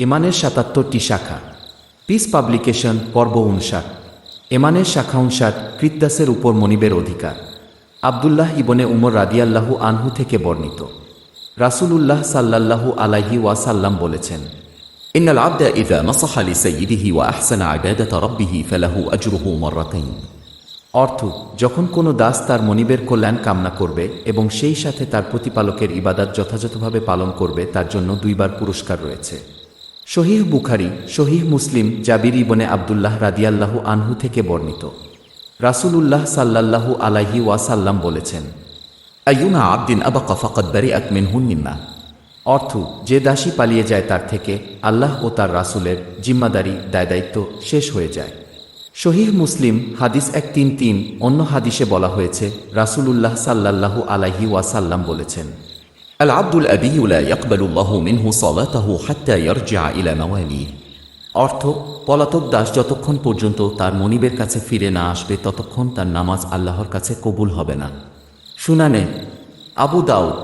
এমানের সাতাত্তরটি শাখা piece publication পর্ব উনষাট এমানের শাখা উনষাট কৃত্তাসের উপর মনিবের অধিকার আবদুল্লাহ ইবনে উমর রাদিয়াল্লাহু আনহু থেকে বর্ণিত রাসূলুল্লাহ সাল্লাল্লাহু আলাইহি ওয়াসাল্লাম বলেছেন إن العبد إذا نصح لسيده وأحسن عبادة ربه فله أجره مرتين অর্থ যখন কোনো দাস তার মনিবের কল্যাণ কামনা করবে এবং সেই সাথে তার প্রতিপালকের ইবাদাত যথাযথভাবে পালন করবে তার জন্য দুইবার পুরস্কার রয়েছে শহীহ বুখারি শহীহ মুসলিম জাবির ইবনে আবদুল্লাহ রাদিয়াল্লাহু আনহু থেকে বর্ণিত। রাসুলুল্লাহ সাল্লাল্লাহু আলাহি ওয়াসাল্লাম বলেছেন আইয়ুনা আব্দিন আবা কফাকত বারি আকমিন হুন্নিন্না অর্থ, যে দাসী পালিয়ে যায় তার থেকে আল্লাহ ও তার রাসুলের জিম্মাদারি, দায়দায়িত্ব শেষ হয়ে যায়। শহীহ মুসলিম হাদিস এক তিন তিন অন্য হাদিসে বলা হয়েছে, রাসুলুল্লাহ সাল্লাল্লাহু আলাহি ওয়াসাল্লাম বলেছেন العبد الأبي لا يقبل الله منه صلاته حتى يرجع إلى مواليه অর্থ পলাতক দাস যতক্ষণ পর্যন্ত তার মনিবের কাছে ফিরে না আসবে ততক্ষণ তার নামাজ আল্লাহর কাছে কবুল হবে না শুনানে আবু দাউদ